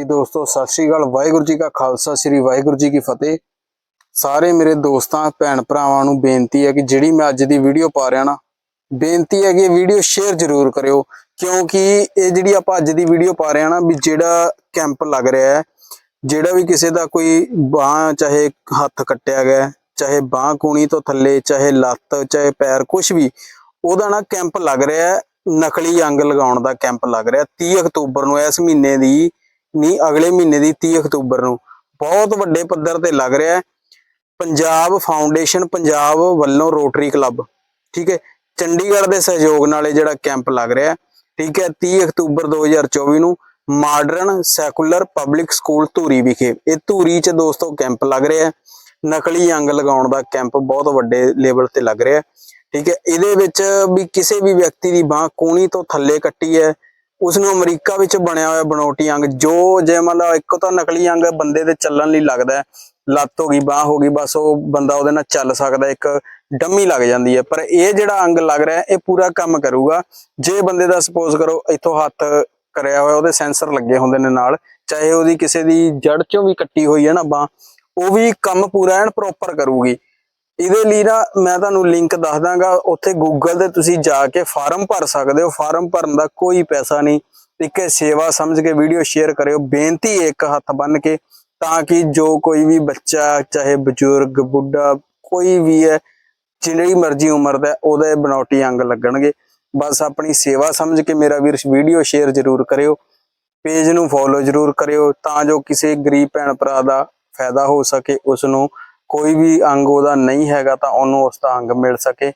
ਜੀ ਦੋਸਤੋ, ਸਤਿ ਸ਼੍ਰੀ ਅਕਾਲ। ਵਾਹਿਗੁਰੂ ਜੀ ਕਾ ਖਾਲਸਾ, ਸ੍ਰੀ ਵਾਹਿਗੁਰੂ ਜੀ ਕੀ ਫਤਿਹ। ਸਾਰੇ ਮੇਰੇ ਦੋਸਤਾਂ ਭੈਣ ਭਰਾਵਾਂ ਨੂੰ ਬੇਨਤੀ ਹੈ ਕਿ ਜਿਹੜੀ ਮੈਂ ਅੱਜ ਦੀ ਵੀਡੀਓ ਪਾ ਰਿਹਾ ਨਾ, ਬੇਨਤੀ ਹੈ ਕਿ ਇਹ ਵੀਡੀਓ ਸ਼ੇਅਰ ਜ਼ਰੂਰ ਕਰਿਓ। ਕਿਉਂਕਿ ਇਹ ਜਿਹੜੀ ਆਪਾਂ ਅੱਜ ਦੀ ਵੀਡੀਓ ਪਾ ਰਹੇ ਹਾਂ ਨਾ, ਵੀ ਜਿਹੜਾ ਕੈਂਪ ਲੱਗ ਰਿਹਾ ਹੈ, ਜਿਹੜਾ ਵੀ ਕਿਸੇ ਦਾ ਕੋਈ ਬਾਹ ਚਾਹੇ ਹੱਥ ਕੱਟਿਆ ਗਿਆ, ਚਾਹੇ ਬਾਹ ਕੂਣੀ ਤੋਂ ਥੱਲੇ, ਚਾਹੇ ਲੱਤ, ਚਾਹੇ ਪੈਰ ਕੁਝ ਵੀ, ਉਹਦਾ ਨਾ ਕੈਂਪ ਲੱਗ ਰਿਹਾ ਨਕਲੀ ਅੰਗ ਲਗਾਉਣ ਦਾ ਕੈਂਪ ਲੱਗ ਰਿਹਾ 30 ਅਕਤੂਬਰ ਨੂੰ ਇਸ ਮਹੀਨੇ ਦੀ ਨਹੀਂ ਅਗਲੇ ਮਹੀਨੇ ਦੀ 30 ਅਕਤੂਬਰ ਨੂੰ। ਬਹੁਤ ਵੱਡੇ ਪੱਧਰ ਤੇ ਲੱਗ ਰਿਹਾ ਹੈ। ਪੰਜਾਬ ਫਾਊਂਡੇਸ਼ਨ ਪੰਜਾਬ ਵੱਲੋਂ ਰੋਟਰੀ ਕਲੱਬ, ਠੀਕ ਹੈ, ਚੰਡੀਗੜ੍ਹ ਦੇ ਸਹਿਯੋਗ ਨਾਲ ਇਹ ਜਿਹੜਾ ਕੈਂਪ ਲੱਗ ਰਿਹਾ ਹੈ, ਠੀਕ ਹੈ 30 ਅਕਤੂਬਰ 2024 ਨੂੰ Modern Secular Public School Dhuri ਵਿਖੇ। ਇਹ ਧੂਰੀ 'ਚ ਦੋਸਤੋ ਕੈਂਪ ਲੱਗ ਰਿਹਾ ਹੈ। ਨਕਲੀ ਅੰਗ ਲਗਾਉਣ ਦਾ ਕੈਂਪ ਬਹੁਤ ਵੱਡੇ ਲੈਵਲ ਤੇ ਲੱਗ ਰਿਹਾ ਹੈ। ਠੀਕ ਹੈ, ਇਹਦੇ ਵਿੱਚ ਵੀ ਕਿਸੇ ਵੀ ਵਿਅਕਤੀ ਦੀ ਬਾਹ ਕੋਣੀ ਤੋਂ ਥੱਲੇ ਕੱਟੀ ਹੈ। ਉਸ ਨੂੰ ਅਮਰੀਕਾ ਵਿੱਚ ਬਣਿਆ ਹੋਇਆ ਬਨੋਟੀ ਅੰਗ, ਜੋ ਜੇ ਮਤਲਬ ਲਓ ਇੱਕ ਤਾਂ ਨਕਲੀ ਅੰਗ ਬੰਦੇ ਦੇ ਚੱਲਣ ਲਈ ਲੱਗਦਾ ਲੱਤ ਹੋ ਗਈ, ਬਾਹ ਹੋ ਗਈ, ਬਸ ਉਹ ਬੰਦਾ ਉਹਦੇ ਨਾਲ ਚੱਲ ਸਕਦਾ ਇੱਕ ਡੰਮੀ ਲੱਗ ਜਾਂਦੀ ਹੈ। ਪਰ ਇਹ ਜਿਹੜਾ ਅੰਗ ਲੱਗ ਰਿਹਾ ਇਹ ਪੂਰਾ ਕੰਮ ਕਰੂਗਾ। ਜੇ ਬੰਦੇ ਦਾ ਸਪੋਜ਼ ਕਰੋ ਇੱਥੋਂ ਹੱਥ ਕਰਿਆ ਹੋਇਆ, ਉਹਦੇ ਸੈਂਸਰ ਲੱਗੇ ਹੁੰਦੇ ਨੇ ਨਾਲ, ਚਾਹੇ ਉਹਦੀ ਕਿਸੇ ਦੀ ਜੜ ਚੋਂ ਵੀ ਕੱਟੀ ਹੋਈ ਹੈ ਨਾ ਬਾਹ, ਉਹ ਵੀ ਕੰਮ ਪੂਰਾ ਐਨ ਪ੍ਰੋਪਰ ਕਰੂਗੀ। ਇਹਦੇ ਲਈ ਨਾ ਮੈਂ ਤੁਹਾਨੂੰ ਲਿੰਕ ਦੱਸ ਦਾਂਗਾ, ਉੱਥੇ ਗੂਗਲ ਤੇ ਤੁਸੀਂ ਜਾ ਕੇ ਫਾਰਮ ਭਰ ਸਕਦੇ ਹੋ। ਫਾਰਮ ਭਰਨ ਦਾ ਕੋਈ ਪੈਸਾ ਨਹੀਂ। ਇੱਕ ਸੇਵਾ ਸਮਝ ਕੇ ਵੀਡੀਓ ਸ਼ੇਅਰ ਕਰਿਓ, ਬੇਨਤੀ ਇੱਕ ਹੱਥ ਬੰਨ ਕੇ, ਤਾਂ ਕਿ ਜੋ ਕੋਈ ਵੀ ਬੱਚਾ, ਚਾਹੇ ਬਜ਼ੁਰਗ, ਬੁੱਢਾ, ਕੋਈ ਵੀ ਹੈ, ਜਿਹੜੀ ਮਰਜ਼ੀ ਉਮਰ ਦਾ ਉਹਦੇ ਬਨੌਟੀ ਅੰਗ ਲੱਗਣਗੇ। ਬਸ ਆਪਣੀ ਸੇਵਾ ਸਮਝ ਕੇ ਮੇਰਾ ਵੀਰ ਵੀਡੀਓ ਸ਼ੇਅਰ ਜ਼ਰੂਰ ਕਰਿਓ। ਪੇਜ ਨੂੰ ਫੋਲੋ ਜ਼ਰੂਰ ਕਰਿਓ, ਤਾਂ ਜੋ ਕਿਸੇ ਗਰੀਬ ਭੈਣ ਭਰਾ ਦਾ ਫਾਇਦਾ ਹੋ ਸਕੇ ਉਸ ਨੂੰ ਕੋਈ ਵੀ ਅੰਗ ਉਹਦਾ ਨਹੀਂ ਹੈਗਾ ਤਾਂ ਉਹਨੂੰ ਉਸ ਦਾ ਅੰਗ ਮਿਲ ਸਕੇ।